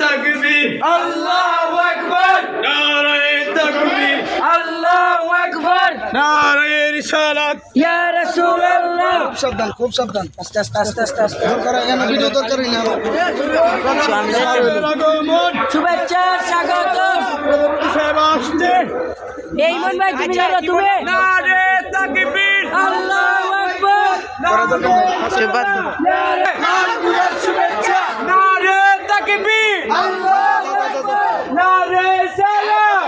তাকবীর। আল্লাহু আকবার। নারায়ে তাকবীর। আল্লাহু আকবার। নারায়ে রিসালাত। ইয়া রাসূলুল্লাহ। সাবধান খুব সাবধান। আস্তে আস্তে আস্তে আস্তে আস্তে। দরকার এখানে ভিডিও দরকারই না শুভেচ্ছা আসছে। এই মন ভাই তুমি জানো তুমি? নারায়ে তাকবীর। আল্লাহু আকবার শুভেচ্ছা নারায়ে তাকবীর নারায়ে সালাত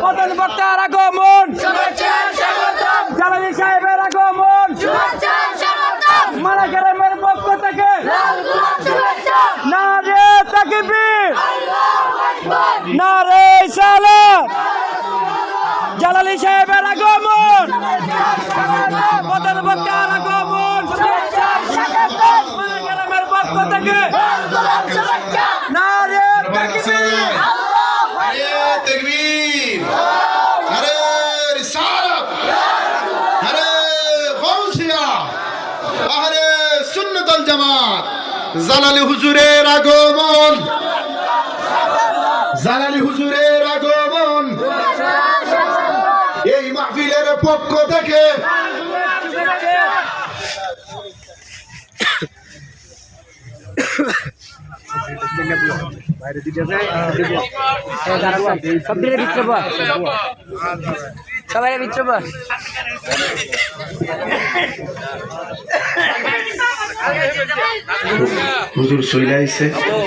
প্রধান বক্তার আগমন শুভেচ্ছা স্বাগতম জালালি সাহেবের আগমন শুভেচ্ছা স্বাগতম মারা গ্রামের পক্ষ থেকে শুভেচ্ছা নারে তাকবীর আল্লাহু আকবার নারে সালাত জালালি সাহেবের আগমন প্রধান বক্তার আগমন শুভেচ্ছা স্বাগতম মারা গ্রামের পক্ষ থেকে নারে তাকবীর। নারে তকবীর। নারে রিসালাত। নারে গৌসিয়া আহলে সুন্নাত আল জামাত। জালালি হুজুরের আগমন। জালালি হুজুরের আগমন। এই মাহফিলের পক্ষ থেকে সবদিনের ভিতরে বল। সবাই ভিতরে হুজুর চলে